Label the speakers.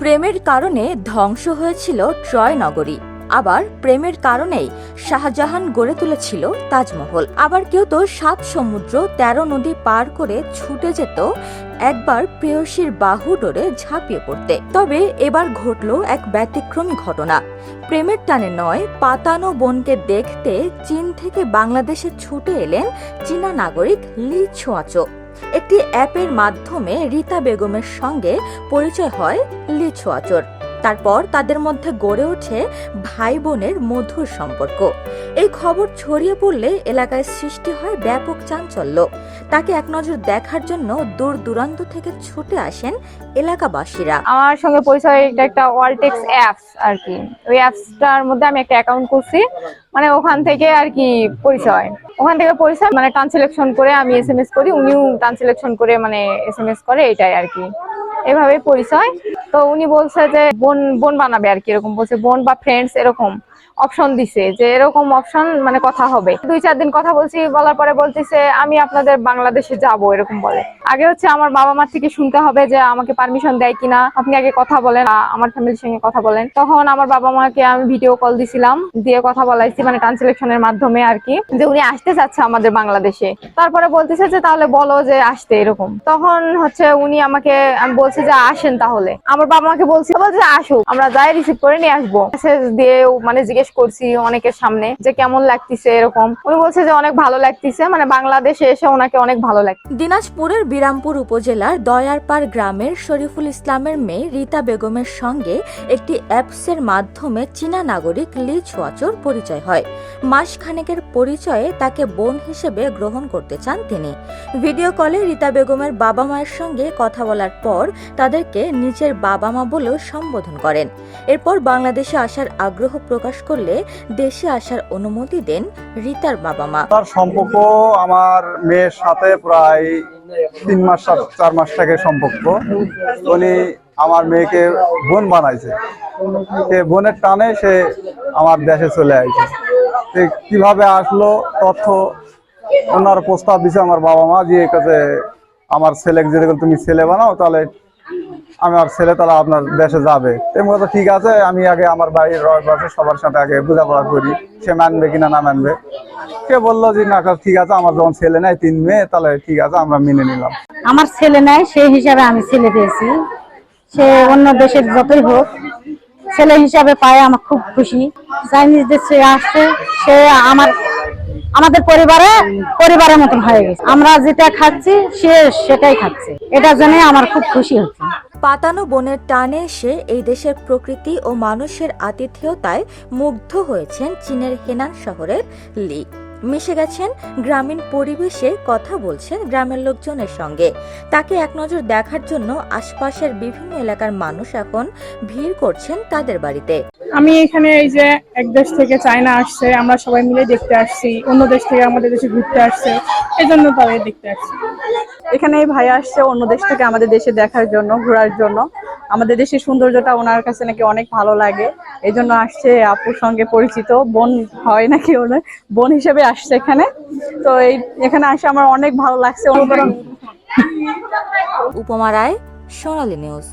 Speaker 1: প্রেমের কারণে ধ্বংস হয়েছিল ট্রয় নগরী আবার প্রেমের কারণেই শাহজাহান গড়ে তুলেছিল তাজমহল। আবার কেউ তো সাত সমুদ্র, তেরো নদী পার করে ছুটে যেত, একবার প্রেয়সীর বাহু ডোরে ঝাঁপিয়ে পড়তে। তবে এবার ঘটল এক ব্যতিক্রমী ঘটনা। প্রেমের টানে নয়, পাতানো বোনকে দেখতে চীন থেকে বাংলাদেশে ছুটে এলেন চীনা নাগরিক লি ছোয়াচো। একটি অ্যাপের মাধ্যমে রীতা বেগমের সঙ্গে পরিচয় হয় লিচু ছোয়াচোর তারপর তাদের মধ্যে গড়ে ওঠে ভাই বোনের মধুর সম্পর্ক। এই খবর ছড়িয়ে পড়লে এলাকায় সৃষ্টি হয় ব্যাপক চাঞ্চল্য। তাকে এক নজর দেখার জন্য দূর দূরান্ত থেকে ছুটে আসেন এলাকাবাসীরা।
Speaker 2: আমার সঙ্গে পরিচয়, এটা একটা ওয়ালটেক্স অ্যাপস আর কি। ওই অ্যাপসটার মধ্যে আমি একটা অ্যাকাউন্ট করছি মানে ওখান থেকে আর কি পরিচয়। ওখান থেকে পরিচয় মানে ট্রান্সলেকশন করে আমি এস এম এস করি। উনিও ট্রান্সলেকশন করে মানে এস এম এস করে, এটাই আর কি। এভাবে পরিচয়। তো উনি বলছে যে, বোন বোন বানাবে আর কি এরকম। বলছে, বোন বা ফ্রেন্ডস এরকম অপশন দিছে যে, এরকম অপশন মানে কথা হবে। দুই, চার দিন কথা বলছি, বলার পরে বলতেছে, আমি আপনাদের বাংলাদেশে যাব, এরকম বলে। আগে হচ্ছে আমার বাবা মার থেকে শুনতে হবে যে, আমাকে পারমিশন দেয় কিনা। আপনি আগে কথা বলেন আমার ফ্যামিলির সঙ্গে কথা বলেন। তখন আমার বাবা মাকে আমি ভিডিও কল দিছিলাম, দিয়ে কথা বলাইছি মানে ট্রান্সলেশনের মাধ্যমে আর কি, যে উনি আসতে চাচ্ছে আমাদের বাংলাদেশে। তারপরে বলতেছে যে, তাহলে বলো যে, আসতে, এরকম। তখন হচ্ছে উনি আমাকে, আমি বলছি যে আসেন তাহলে। আমার বাবা মাকে বলছি বলছে যে আসুক। আমরা যাই রিসিভ করে নিয়ে আসব। মেসেজ দিয়ে মানে জিজ্ঞেস করছি অনেকের সামনে যে কেমন লাগতেছে এরকম। উনি বলছে যে অনেক ভালো লাগতেছে মানে বাংলাদেশে এসে ওনাকে অনেক ভালো লাগছে
Speaker 1: দিনাজপুরের বিরামপুর উপজেলার দয়ারপাড় গ্রামের শরীফুল ইসলামের মেয়ে রীতা বেগমের সঙ্গে একটি অ্যাপসের মাধ্যমে চীনা নাগরিক লি ছোয়াচোর পরিচয় হয়। মাস খানেকের পরিচয়ে তাকে বোন হিসেবে গ্রহণ করতে চান তিনি। ভিডিও কলে রীতা বেগমের বাবা মায়ের সঙ্গে কথা বলার পর তাদেরকে নিজের বাবা মা বলেও সম্বোধন করেন। এরপর বাংলাদেশে আসার আগ্রহ প্রকাশ করলে দেশে আসার অনুমতি দেন রীতার বাবা মা।
Speaker 3: তার সম্পর্ক আমার মেয়ের সাথে প্রায় তিন মাস চার- মাস থেকে সম্পর্ক। উনি আমার মেয়েকে বোন বানাইছে। সে বোনের টানে সে আমার দেশে চলে আসছে কীভাবে আসলো, তথ্য, ওনার প্রস্তাব দিছে আমার বাবা মা, যে কাছে আমার ছেলেকে যদি তুমি ছেলে বানাও, তাহলে আমার ছেলে, তাহলে আপনার দেশে যাবে। তেমন ঠিক আছে, আমি আগে আমার বাড়ির রয়বাসে সবার সাথে আগে বোঝাপড়া করি, সে মানবে কিনা না মানবে। সে বলল যে, না ঠিক আছে, আমার যখন ছেলে নেয় তিন মেয়ে, তাহলে ঠিক আছে, আমরা মেনে নিলাম।
Speaker 4: আমার ছেলে নাই, সেই হিসাবে আমি ছেলে পেয়েছি। সে অন্য দেশের যতই হোক ছেলে হিসাবে পায়, আমার খুব খুশি। চাইনিজদের সে আসছে, সে আমার আমাদের পরিবারে পরিবারের মতন হয়ে গেছে। আমরা যেটা খাচ্ছি, সে সেটাই খাচ্ছে। এটার জন্য আমার খুব খুশি হচ্ছে।
Speaker 1: পাতানো বনের টানে এসে এই দেশের প্রকৃতি ও মানুষের আতিথেয়তায় মুগ্ধ হয়েছেন চীনের হেনান শহরের লি মিশে গেছেন গ্রামীণ পরিবেশে কথা বলছেন গ্রামের লোকজনের সঙ্গে। তাকে এক নজর দেখার জন্য আশপাশের বিভিন্ন এলাকার মানুষ এখন ভিড় করছেন তাদের বাড়িতে।
Speaker 5: আমি এখানে এই যে এক দেশ থেকে চায়না আসছে আমরা সবাই মিলে দেখতে আসছি অন্য দেশ থেকে আমাদের দেশে ঘুরতে আসছে এই জন্য তাদের দেখতে আসছি।
Speaker 6: এখানে এই ভাই আসছে অন্য দেশ থেকে আমাদের দেশে দেখার জন্য ঘোরার জন্য। আমাদের দেশের সৌন্দর্যটা ওনার কাছে নাকি অনেক ভালো লাগে। এই জন্য আসছে আপুর সঙ্গে পরিচিত। বোন হয় নাকি ওনার? বোন হিসেবে আসছে এখানে। তো এই, এখানে আসে আমার অনেক ভালো লাগছে, অনুকরণ।
Speaker 1: উপমা রায়, সোনালী নিউজ।